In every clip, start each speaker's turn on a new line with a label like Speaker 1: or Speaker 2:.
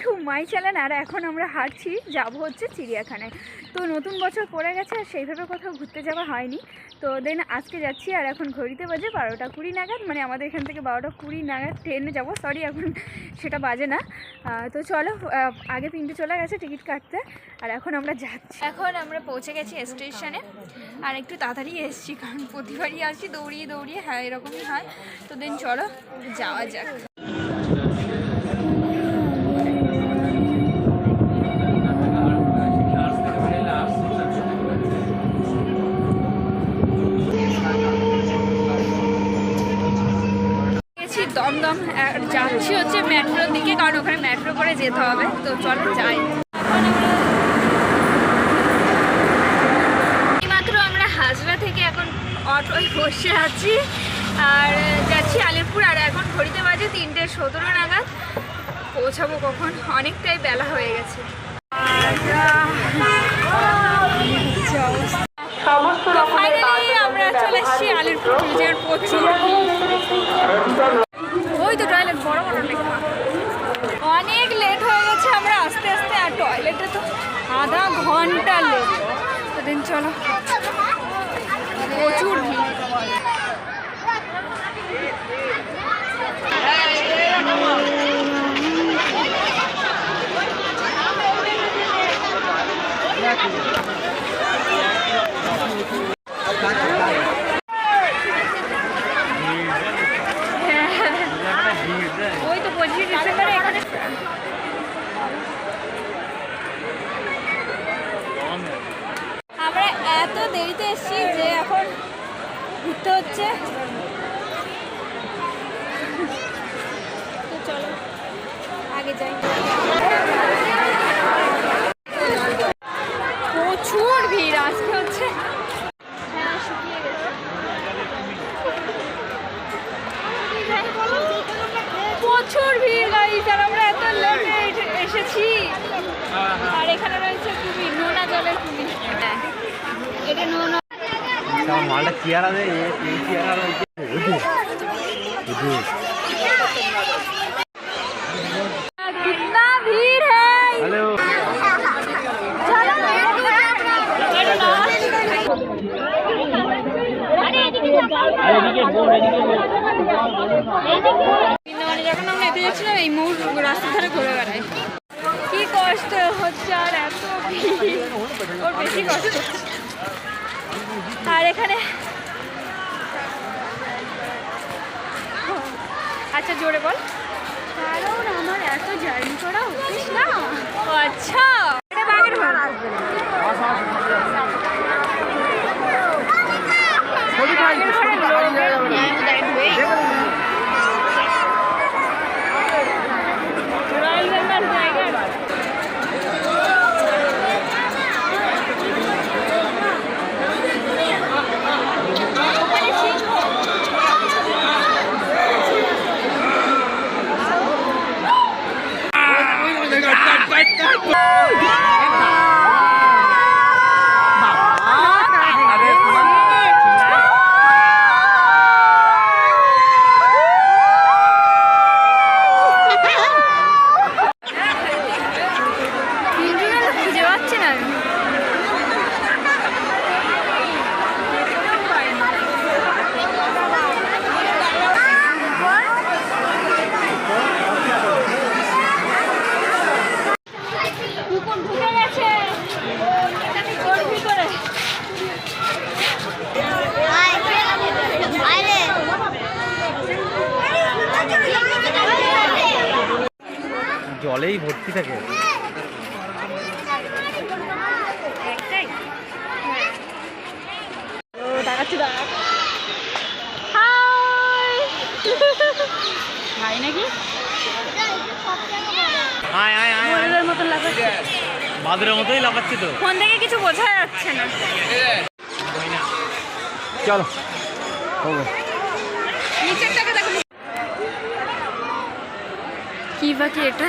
Speaker 1: To my channel আর এখন আমরা হাঁটছি, যাব হচ্ছে চিড়িয়াখানায়। তো নতুন বছর পড়ে গেছে, আর সেইভাবে কোথাও ঘুরতে যাওয়া হয়নি। তো দেন আজকে যাচ্ছি, আর এখন ঘড়িতে বাজে বারোটা কুড়ি নাগাদ মানে আমাদের এখান থেকে বারোটা কুড়ি নাগাদ ট্রেনে যাব। সরি এখন সেটা বাজে না। তো চলো আগে তিনটে চলে গেছে টিকিট কাটতে, আর এখন আমরা যাচ্ছি। এখন আমরা পৌঁছে গেছি স্টেশনে, আর একটু তাড়াতাড়ি এসেছি, কারণ প্রতিবারই আসি, দৌড়িয়ে দৌড়িয়ে হ্যাঁ এরকমই হয়। তো দেন চলো, যাওয়া যাক। দমদম যাচ্ছি হচ্ছে মেট্রোর দিকে কারণ ওখানে মেট্রো করে যেতে হবে। তো চলো যাই। মাত্র আমরা হাজরা থেকে এখন অটোয় বসে আছি আর যাচ্ছি আলিপুর আর এখন ঘড়িতে বাজে তিনটে সতেরো নাগাদ। পৌঁছাবো কখন? অনেকটাই বেলা হয়ে গেছে।
Speaker 2: সমস্ত
Speaker 1: আমরা চলে এসেছি আলিপুর প্রচুর ওই তো টয়লেট বড় বড় লেখা অনেক লেট হয়ে গেছে আমরা আস্তে আস্তে আর টয়লেটে তো আধা ঘণ্টা লেট। তো চলো। প্রচুর ভিড়। ওই তো পঁচিশে ডিসেম্বরে এখানে আমরা এত দেরিতে এসেছি যে এখন ঘুরতে হচ্ছে। তো চলো, আগে যাই। প্রচুর ভিড় আজকে হচ্ছে। প্রচুর ভিড় গাইজ আর আমরা এত লেটে এসেছি। আর এখানে রয়েছে খুবই নোনা জলের হ্যাঁ এটা নোনা
Speaker 3: মালটা চেয়ারা
Speaker 1: দেয় যখন আমরা এতে যাচ্ছিলাম এই ময়ূর রাস্তা ধারে ঘুরে বেড়াই। কি কষ্ট হচ্ছে আর এত বেশি কষ্ট হচ্ছে। আর এখানে আচ্ছা জোরে বল। কারণ আমার এত জার্নি করা উচিত না। আচ্ছা। এটা বাগের ভাড়া রয়্যাল
Speaker 3: জলেই ভর্তি থাকে।
Speaker 1: নাকি?
Speaker 3: আয় আয় আয় আয়
Speaker 1: ময়ূরের মতন লাগাচ্ছে
Speaker 3: বাদুরের মতোই লাফাচ্ছি তো।
Speaker 1: ফোন থেকে কিছু বোঝা যাচ্ছে না।
Speaker 3: চলো। হবে
Speaker 1: কি বাকি এটা?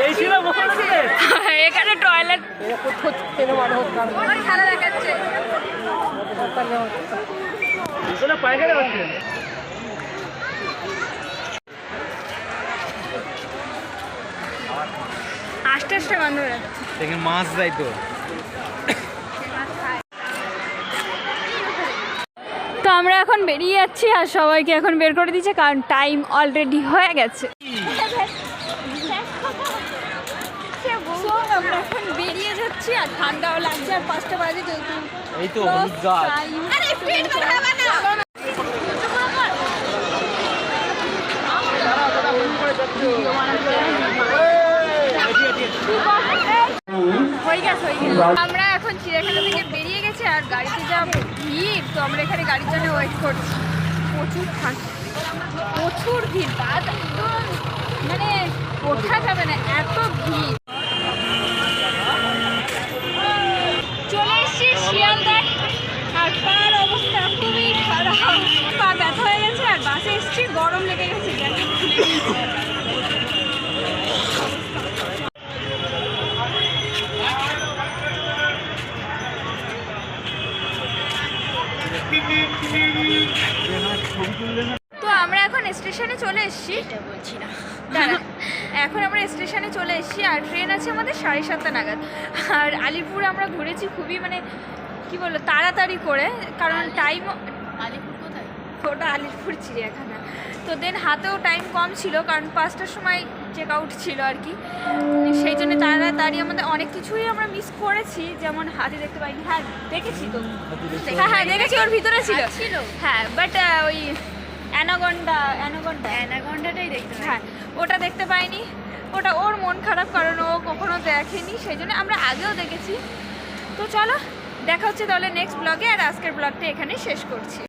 Speaker 3: এই যা ওটা পায় না কত এই ছিল মোবাইল
Speaker 1: এখানে টয়লেট আস্তে আস্তে গন্ধ বেরোচ্ছে
Speaker 3: দেখে মাছ দেয় তো।
Speaker 1: তো আমরা এখন বেরিয়ে যাচ্ছি আর সবাইকে এখন বের করে দিচ্ছে কারণ টাইম অলরেডি হয়ে গেছে So, আমরা এখন যাচ্ছি আর ঠান্ডাও লাগছে আর পাঁচটা বাজে যেহেতু
Speaker 3: এই তো হলুদ গাছ।
Speaker 1: আমরা এখন চিড়িয়াখানা থেকে বেরিয়ে গেছি আর গাড়িতে যা ভিড় তো আমরা এখানে গাড়ির জন্য ওয়েট করছি। প্রচুর প্রচুর ভিড় বাদ একদম মানে ওঠা যাবে না এত ভিড়। তো আমরা এখন স্টেশনে চলে এসেছি। বলছি না। এখন আমরা স্টেশনে চলে এসেছি আর ট্রেন আছে আমাদের সাড়ে সাতটা নাগাদ। আর আলিপুর আমরা ঘুরেছি খুবই মানে কি বলব তাড়াতাড়ি করে কারণ টাইম ওটা আলিপুর চিড়িয়াখানা। তো দেন হাতেও টাইম কম ছিল কারণ পাঁচটার সময় চেক আউট ছিল আর কি। সেই জন্য তাড়াতাড়ি আমাদের অনেক কিছুই আমরা মিস করেছি যেমন হাতে দেখতে পাইনি। হ্যাঁ দেখেছি তো। হ্যাঁ হ্যাঁ দেখেছি ওর ভিতরে ছিল। ছিল। হ্যাঁ বাট ওই অ্যানাগন্ডা অ্যানাগন্ডা।
Speaker 2: অ্যানাকন্ডাটাই দেখতে
Speaker 1: হ্যাঁ ওটা দেখতে পাইনি। ওটা ওর মন খারাপ কারণ ও কখনো দেখেনি সেই জন্য আমরা আগেও দেখেছি। তো চলো দেখা হচ্ছে তাহলে নেক্সট ব্লগে আর আজকের ব্লগটা এখানে শেষ করছি।